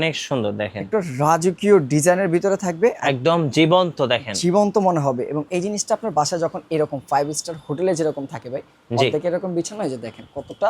অনেক সুন্দর দেখেন। একটু রাজকীয় ডিজাইনের ভিতরে থাকবে। একদম জীবন্ত দেখেন। জীবন্ত মনে হবে এবং এই জিনিসটা আপনার বাসায় যখন এরকম ফাইভ স্টার হোটেলে যেরকম থাকে ভাই। অর্ধেক এরকম বিছানো এই যে দেখেন কতটা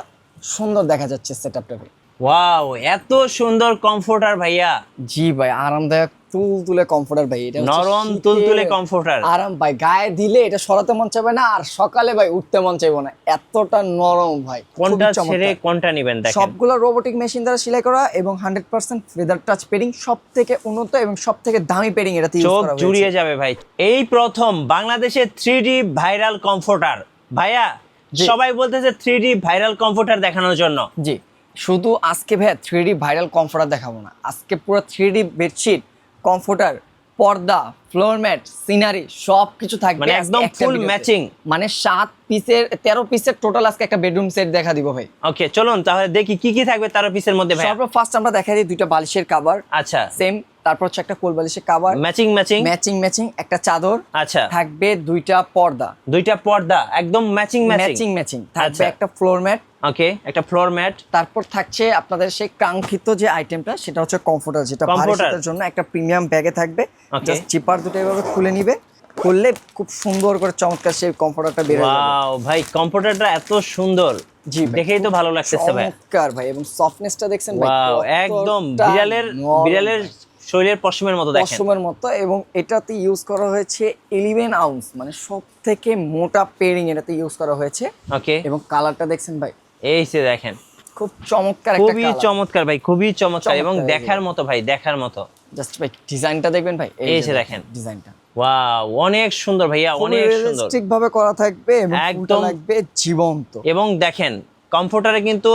সুন্দর দেখা যাচ্ছে সেট আপটা ভাই। ওয়াও এত সুন্দর কমফোর্টার ভাইয়া। জি ভাই আরামদায়ক তুল তুলে কমফোর্টার ভাই এটা নরম তুলতুলে কমফোর্টার আরাম ভাই গায়ে দিলে এটা সরাতে মন চাইবে না আর সকালে ভাই উঠতে মন চাইবে না। এতটা নরম ভাই কোনটা ছেড়ে কোনটা নিবেন দেখেন। সবগুলো রোবোটিক মেশিন দ্বারা সেলাই করা এবং hundred percent feather touch padding সব থেকে উন্নত এবং সব থেকে দামি পেডিং এটাতে ইউজ করা হয়েছে। জুড়িয়ে যাবে ভাই। এই প্রথম বাংলাদেশে থ্রি ডি ভাইরাল কমফোর্টার ভাইয়া সবাই বলতেছে থ্রি ডি ভাইরাল কমফোর্টার দেখানোর জন্য। জি। শুধু আজকে ভাই থ্রিডি ভাইরাল কমফোর্টার দেখাবো না। আজকে পুরো থ্রি ডি বেডশিট কমফোর্টার পর্দা ফ্লোর ম্যাট সিনারি সব কিছু থাকবে মানে একদম ফুল ম্যাচিং মানে সাত পিসের তেরো পিসের টোটাল আজকে একটা বেডরুম সেট দেখা দিব ভাই। ওকে চলুন তাহলে দেখি কি কি থাকবে তেরো পিসের মধ্যে ভাই ফার্স্ট আমরা দেখা দিই দুইটা বালিশের কাভার আচ্ছা। সেম তারপর হচ্ছে একটা কোল বালিশের cover matching matching matching matching একটা চাদর আচ্ছা। থাকবে দুইটা পর্দা। দুইটা পর্দা একদম ম্যাচিং ম্যাচিং ম্যাচিং ম্যাচিং থাকবে আচ্ছা। একটা ফ্লোর ম্যাট ওকে একটা ফ্লোর ম্যাট তারপর থাকছে আপনাদের সেই কাঙ্ক্ষিত যে আইটেমটা সেটা হচ্ছে কমফোর্টার যেটা ভারী শীতের জন্য একটা প্রিমিয়াম ব্যাগে থাকবে। Okay. জাস্ট চিপার দুটো এভাবে খুলে নিবে। খুললে খুব সুন্দর করে চমৎকার সেই কমফোর্টারটা বের হয়ে যাবে। ওয়াও ভাই কম্পিউটারটা এত সুন্দর। জি ভাই, দেখেই তো ভালো লাগতেছে ভাই। চমৎকার ভাই এবং সফটনেসটা দেখছেন ভাই ওয়াও কতটা একদম নরম। বিড়ালের ভাই। শরীরের পশমের মতো দেখেন। পশমের মতো এবং এটাতে ইউজ করা হয়েছে ইলেভেন আউন্স মানে সব থেকে মোটা পেরিং এটাতে ইউজ করা হয়েছে। ওকে এবং কালারটা দেখছেন ভাই? এই যে দেখেন। খুব চমৎকার একটা খুবই চমৎকার ভাই খুবই চমৎকার এবং দেখার মতো ভাই দেখার মতো। জাস্ট ভাই ডিজাইনটা দেখবেন ভাই? এই যে দেখেন। ডিজাইনটা ওয়াও অনেক সুন্দর ভাইয়া অনেক সুন্দর। ভাবে করা থাকবে এবং একদম। লাগবে জীবন্ত। এবং দেখেন কমফোর্টারে কিন্তু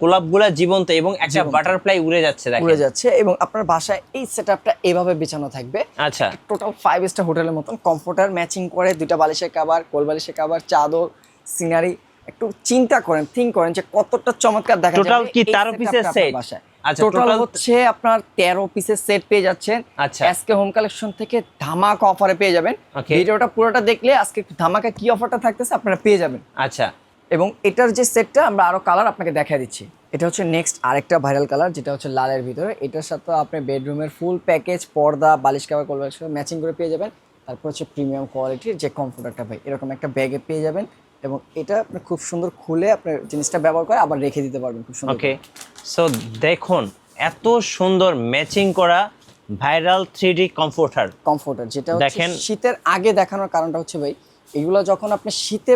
গোলাপগুলা জীবন্ত এবং একটা। বাটারফ্লাই উড়ে যাচ্ছে উড়ে যাচ্ছে এবং আপনার বাসায় এই সেটআপটা এভাবে বিছানো থাকবে। আচ্ছা। টোটাল ফাইভ স্টার হোটেলের মতন কমফোর্টার ম্যাচিং করে দুইটা বালিশের কাবার কোল বালিশের কাবার চাদর সিনারি একটু চিন্তা করেন থিঙ্ক করেন যে কতটা চমৎকার দেখা যাবে কি এই 13 setup-টা piece-এর আপনার set? বাসায়। আচ্ছা, টোটাল হচ্ছে আপনার তেরো পিসের সেট পেয়ে যাচ্ছেন। আচ্ছা। আজকে হোম কালেকশন থেকে ধামাকা অফারে পেয়ে যাবেন. ভিডিওটা পুরোটা দেখলে আজকে ধামাকা কি অফারটা থাকতেছে আপনারা পেয়ে যাবেন। আচ্ছা। এবং এটার যে সেটটা আমরা আরও কালার আপনাকে দেখা দিচ্ছি। এটা হচ্ছে নেক্সট আরেকটা ভাইরাল কালার যেটা হচ্ছে লালের ভিতরে। এটার সাথে আপনি বেডরুমের ফুল প্যাকেজ পর্দা বালিশ কাভার কোল বালিশ ম্যাচিং করে পেয়ে যাবেন। তারপর হচ্ছে প্রিমিয়াম কোয়ালিটির যে কমফোর্টারটা ভাই এরকম একটা ব্যাগে পেয়ে যাবেন এবং এটা আপনি খুব সুন্দর খুলে আপনি জিনিসটা ব্যবহার করে আবার রেখে দিতে পারবেন খুব সুন্দর ওকে সো দেখুন এত সুন্দর ম্যাচিং করা viral three D comforter comforter যেটা দেখেন। শীতের আগে দেখানোর কারণটা হচ্ছে ভাই এগুলো যখন আপনি শীতে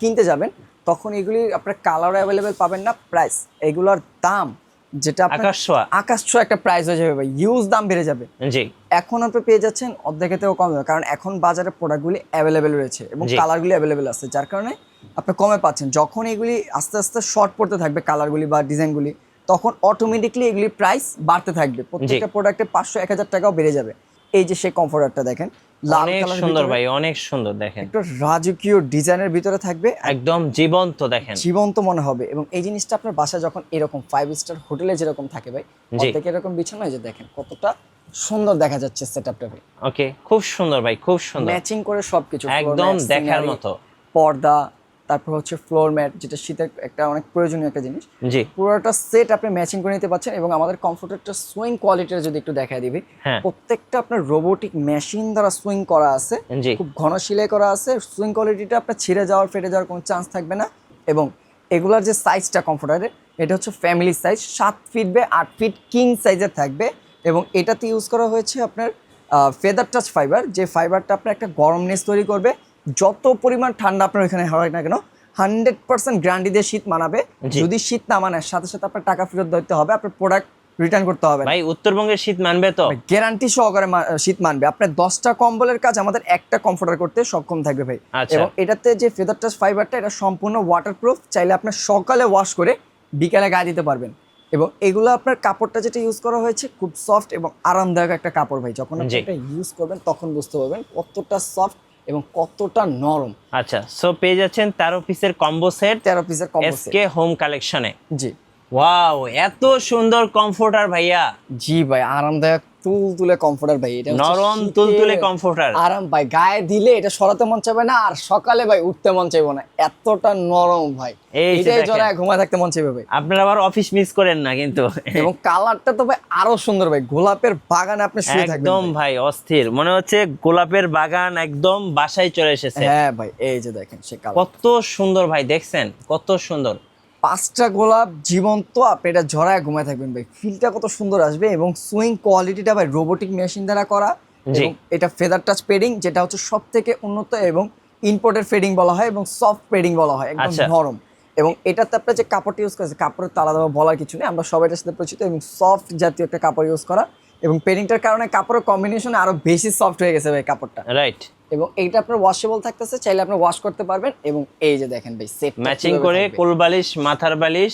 কিনতে যাবেন তখন এগুলি আপনার কালার অ্যাভেলেবেল পাবেন না প্রাইস এগুলোর দাম যেটা আকাশ ছোঁয়া। আকাশ ছোঁয়া একটা প্রাইস হয়ে যাবে ইউজ দাম বেড়ে যাবে। জি। এখন আপনি পেয়ে যাচ্ছেন অর্ধেকের থেকেও কম কারণ এখন বাজারে প্রোডাক্টগুলি অ্যাভেলেবেল রয়েছে এবং। কালারগুলি অ্যাভেলেবেল আছে যার কারণে আপনি কমে পাচ্ছেন। যখন এগুলি আস্তে আস্তে শর্ট পড়তে থাকবে কালারগুলি বা ডিজাইনগুলি তখন অটোমেটিকলি এগুলি প্রাইস বাড়তে থাকবে। প্রত্যেকটা প্রোডাক্টে পাঁচশো এক হাজার টাকাও বেড়ে যাবে। এই যে সেই কমফোর্টারটা দেখেন অনেক সুন্দর ভাই অনেক সুন্দর দেখেন। একটু রাজকীয় ডিজাইনের ভিতরে থাকবে একদম জীবন্ত দেখেন। জীবন্ত মনে হবে এবং এই জিনিসটা আপনার বাসায় যখন এরকম ফাইভ স্টার হোটেলে যেরকম থাকে ভাই। অর্ধেক এরকম বিছানা যে দেখেন কতটা সুন্দর দেখা যাচ্ছে সেটআপটা ভাই। ওকে খুব সুন্দর ভাই খুব সুন্দর। ম্যাচিং করে সবকিছু একদম দেখার মতো। পর্দা তারপর হচ্ছে ফ্লোর ম্যাট যেটা শীতের একটা অনেক প্রয়োজনীয় একটা জিনিস। জি। পুরোটা সেট আপনি ম্যাচিং করে নিতে পারছেন এবং আমাদের কমফোর্টারটা সুইং কোয়ালিটির যদি একটু দেখা দিবি হ্যাঁ। প্রত্যেকটা আপনার রোবোটিক মেশিন দ্বারা সুইং করা আছে খুব ঘন সিলাই করা আছে সুইং কোয়ালিটিটা আপনার ছিঁড়ে যাওয়ার ফেটে যাওয়ার কোনো চান্স থাকবে না এবং এগুলার যে সাইজটা কমফোর্টারের এটা হচ্ছে ফ্যামিলি সাইজ সাত ফিট বে আট ফিট কিং সাইজের থাকবে এবং এটাতে ইউজ করা হয়েছে আপনার ফেদার টাচ ফাইবার যে ফাইবারটা আপনার একটা গরমনেস তৈরি করবে যত পরিমাণ ঠান্ডা আপনার ওইখানে হয় না কেন হান্ড্রেড পার্সেন্ট গ্যারান্টি দিয়ে শীত মানাবে। যদি শীত না মানায় সাথে সাথে আপনার টাকা ফেরত দিতে হবে আপনার প্রোডাক্ট রিটার্ন করতে হবে। ভাই উত্তরবঙ্গের শীত মানবে তো? গ্যারান্টি সহকারে শীত মানবে। আপনার দশটা কম্বলের কাজ আমাদের একটা কমফোর্টার করতে সক্ষম থাকবে ভাই। আচ্ছা। এবং এটাতে যে ফেদার টাচ ফাইবারটা এটা সম্পূর্ণ ওয়াটারপ্রুফ চাইলে আপনার সকালে ওয়াশ করে বিকালে গায়ে দিতে পারবেন। এবং এগুলো আপনার কাপড়টা যেটা ইউজ করা হয়েছে খুব সফট এবং আরামদায়ক একটা কাপড় ভাই। যখন আপনি এটা ইউজ করবেন তখন বুঝতে পারবেন কতটা সফট এবং কতটা নরম। আচ্ছা সো পেয়ে যাচ্ছেন তেরো পিসের কম্বো সেট তেরো পিসের কম্বো এসকে হোম কালেকশনে জি। ওয়াও এত সুন্দর কমফোর্টার ভাইয়া। জি ভাই আরামদায়ক তুল তুলে কমফোর্টার ভাই এটা নরম তুলতুলে কমফোর্টার আরাম ভাই গায়ে দিলে এটা সরাতে মন চাইবে না আর সকালে ভাই উঠতে মন চাইবে না। এতটা নরম ভাই। এই যে জড়ায় ঘুমায় থাকতে মন চাইবে ভাই। আপনারা আবার অফিস মিস করেন না কিন্তু। এবং কালারটা তো ভাই আরও সুন্দর ভাই গোলাপের বাগানে আপনি শুয়ে থাকবেন একদম ভাই। ভাই অস্থির। মনে হচ্ছে গোলাপের বাগান একদম বাসায় চলে এসেছে। হ্যাঁ ভাই এই যে দেখেন সে কালার কত সুন্দর ভাই দেখছেন? কত সুন্দর। পাঁচটা গোলাপ জীবন্ত আপনি এটা ঝরায় ঘুমায় থাকবেন ভাই। ফিলটা কত সুন্দর আসবে এবং সুইং কোয়ালিটিটা ভাই রোবোটিক মেশিন দ্বারা করা এটা ফেদার টাচ পেডিং যেটা হচ্ছে সব থেকে উন্নত এবং ইম্পোর্টেড ফেডিং বলা হয় এবং সফট পেডিং বলা হয় একদম আচ্ছা। নরম। এবং এটাতে আপনার যে কাপড়টা ইউজ করেছে কাপড়ের তো আলাদাভাবে বলার কিছু নেই আমরা সবাই এটার সাথে পরিচিত এবং সফট জাতীয় একটা কাপড় ইউজ করা। এবং পেডিংটার কারণে কাপড়ের কম্বিনেশন আরও বেশি সফট হয়ে গেছে ভাই কাপড়টা। রাইট এবং এইটা আপনার ওয়াশেবল থাকতেছে চাইলে আপনি ওয়াশ করতে পারবেন এবং এই যে দেখেন ভাই সেট ম্যাচিং করে কোল বালিশ মাথার বালিশ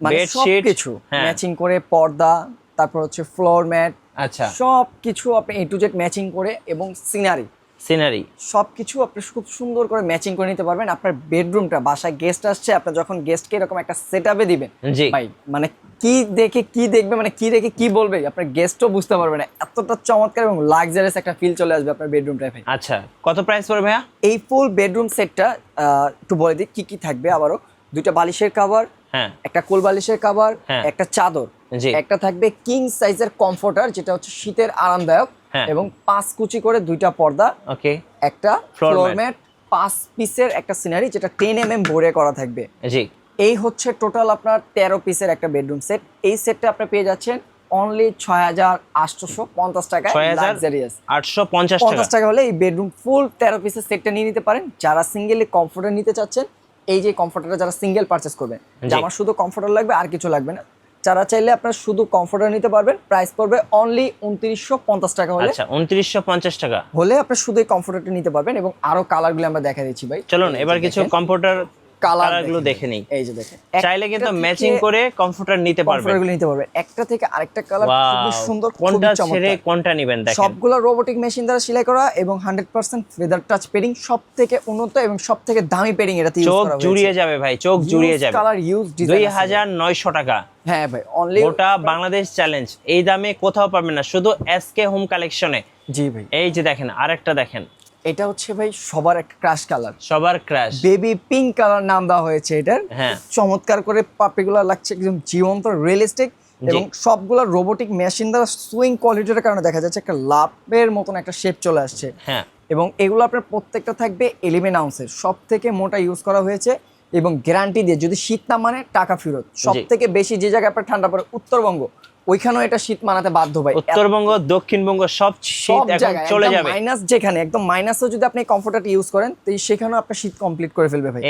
মানে বেডশিট কিছু ম্যাচিং করে পর্দা তারপর হচ্ছে ফ্লোর ম্যাট আচ্ছা। সব কিছু আপনি এ টু জেড ম্যাচিং করে এবং সিনারি সিনারি। সব কিছু আপনি খুব সুন্দর করে ম্যাচিং করে নিতে পারবেন। আপনার বেডরুমটা বাসায় গেস্ট আসছে আপনি যখন গেস্টকে এরকম একটা সেট আপে দিবেন জি। ভাই মানে কি দেখে কি দেখবে মানে কি দেখে কি বলবে আপনার গেস্টও বুঝতে পারবে না। এতটা চমৎকার এবং লাক্সারিয়াস একটা ফিল চলে আসবে আপনার বেডরুমটায় ভাই আচ্ছা কত প্রাইস পড়বে ভাইয়া? এই ফুল বেডরুম সেটটা একটু বলে দিই কি কি থাকবে আবারও? দুইটা বালিশের কাভার হ্যাঁ। একটা কোল বালিশের কাভার হ্যাঁ। একটা চাদর। একটা থাকবে কিং সাইজের কমফোর্টার যেটা হচ্ছে শীতের আরামদায়ক। এবং পাঁচ কুচি করে দুইটা পর্দা ওকে একটা ফ্লোর ম্যাট পাঁচ পিসের একটা সিনারি যেটা টেন এম এম বোর্ডে করা থাকবে। জি। এই হচ্ছে টোটাল আপনার তেরো পিসের একটা বেডরুম সেট এই সেটটা আপনি পেয়ে যাচ্ছেন অনলি ছয় হাজার আটশোশো পঞ্চাশ হাজার লাক্সারিয়াস আটশো পঞ্চাশ টাকা। পঞ্চাশ টাকা হলে এই বেডরুম ফুল তেরো পিসের সেটটা নিয়ে নিতে পারেন। যারা সিঙ্গেলি কমফোর্টার নিতে চাচ্ছেন এই যে কমফোর্টারটা যারা সিঙ্গেল পারচেস করবেন আমার শুধু কমফোর্টার লাগবে আর কিছু লাগবে না। যারা চাইলে আপনার শুধু কমফোর্টার নিতে পারবেন প্রাইস পড়বে অনলি উনত্রিশশো পঞ্চাশ টাকা হলে। আচ্ছা উনত্রিশশো পঞ্চাশ টাকা। হলে আপনি শুধু এই কমফোর্টারটা নিতে পারবেন এবং আরও কালারগুলো আমরা দেখা দিচ্ছি ভাই। চলুন এবার কিছু কালার কালারগুলো দেখে নিই এই যে দেখেন। চাইলে কিন্তু ম্যাচিং করে কম্পিউটার নিতে পারবেন। কমফোর্টারগুলো নিতে পারবেন। একটা থেকে আরেকটা কালার Wow, সুন্দর কোনটা ছেড়ে কোনটা নেবেন দেখেন। সবগুলো রোবোটিক মেশিন দ্বারা সেলাই করা এবং hundred percent feather touch padding সব থেকে উন্নত এবং সব থেকে দামি পেডিং এটাতে ইউজ চোখ জুড়িয়ে যাবে ভাই চোখ জুড়িয়ে যাবে। কালার ইউজ দুই হাজার নয়শো টাকা। হ্যাঁ ভাই অনলি গোটা বাংলাদেশ চ্যালেঞ্জ এই দামে কোথাও পাবেন না শুধু এসকে হোম কালেকশনে জি ভাই। এই যে দেখেন আরেকটা দেখেন। এটা হচ্ছে ভাই সবার একটা ক্রাশ কালার সবার ক্রাশ বেবি পিঙ্ক কালার নাম দেওয়া হয়েছে এটার। হ্যাঁ। চমৎকার করে পাপড়িগুলো লাগছে একদম জীবন্ত রিয়েলিস্টিক এবং সবগুলো রোবোটিক মেশিন দ্বারা সুইং কোয়ালিটির কারণে দেখা যাচ্ছে একটা লাভের মতন একটা শেপ চলে আসছে। হ্যাঁ। এবং এগুলো আপনার প্রত্যেকটা থাকবে এলিভেন আউন্সের সব থেকে মোটা ইউজ করা হয়েছে এবং গ্যারান্টি দিয়ে যদি শীত না মানে টাকা ফেরত। সব থেকে বেশি যে জায়গায় আপনার ঠান্ডা পড়ে উত্তরবঙ্গ। ওইখানেও এটা শীত মানাতে বাধ্য ভাই। উত্তরবঙ্গ দক্ষিণবঙ্গ সব শীত এখন চলে যাবে। মাইনাস যেখানে একদম মাইনাসও যদি আপনি কমফোর্টারটা ইউজ করেন তো সেখানেও আপনার শীত কমপ্লিট করে ফেলবে ভাই।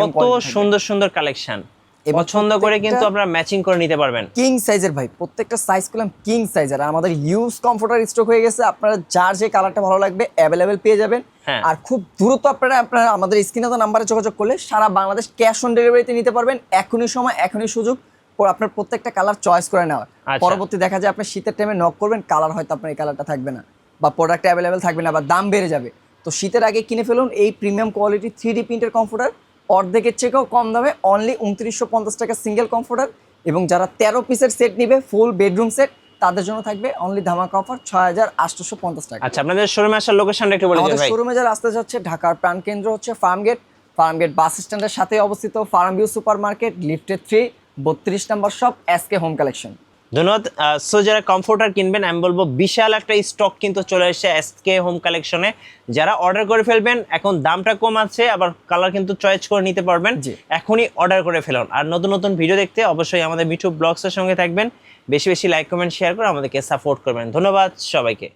কত সুন্দর সুন্দর কালেকশন পছন্দ করে কিন্তু আপনারা ম্যাচিং করে নিতে পারবেন। কিং সাইজের ভাই প্রত্যেকটা সাইজ করলাম কিং সাইজের আর আমাদের ইউজ কমফোর্টার স্টক হয়ে গেছে আপনারা যার যে কালারটা ভালো লাগবে অ্যাভেলেবেল পেয়ে যাবেন। হ্যাঁ। আর খুব দ্রুত আপনারা আপনারা আমাদের স্ক্রিনে তো নাম্বারে যোগাযোগ করলে সারা বাংলাদেশ ক্যাশ অন ডেলিভারিতে নিতে পারবেন। এখনই সময় এখনই সুযোগ। আপনার প্রত্যেকটা কালার চয়েস করে নেওয়ার আচ্ছা। পরবর্তী দেখা যায় আপনি শীতের টাইমে নক করবেন কালার হয়তো আপনার এই কালারটা থাকবে না বা প্রোডাক্ট অ্যাভেলেবেল থাকবে না বা দাম বেড়ে যাবে। তো শীতের আগে কিনে ফেলুন এই প্রিমিয়াম কোয়ালিটি থ্রি ডি প্রিন্টের কমফোর্টার অর্ধেকের চেয়েও কম দামে অনলি উনত্রিশশো পঞ্চাশ টাকা সিঙ্গেল কমফোর্টার এবং যারা তেরো পিসের সেট নিবে ফুল বেডরুম সেট তাদের জন্য থাকবে অনলি ধামাকা অফার ছয় হাজার আটশোশো পঞ্চাশ টাকা। আচ্ছা আপনাদের শোরুমে আসার লোকেশনটা একটু বলে আমাদের শোরুমে যারা আসতে যাচ্ছে ঢাকার প্রাণকেন্দ্র হচ্ছে ফার্মগেট ফার্মগেট বাস স্ট্যান্ডের সাথে অবস্থিত farm view super market lifted three বত্রিশ number shop SK home collection ধন্যবাদ। সো যারা কমফোর্টার কিনবেন আমি বলব বিশাল একটা স্টক কিন্তু চলে এসেছে এসকে হোম কালেকশনে যারা অর্ডার করে ফেলবেন এখন দামটা কম আছে আবার কালার কিন্তু চয়েস করে নিতে পারবেন। এখনই অর্ডার করে ফেলুন। আর নতুন নতুন ভিডিও দেখতে অবশ্যই আমাদের মিঠু ব্লগসের সঙ্গে থাকবেন। বেশি বেশি লাইক কমেন্ট শেয়ার করে আমাদেরকে সাপোর্ট করবেন। ধন্যবাদ সবাইকে।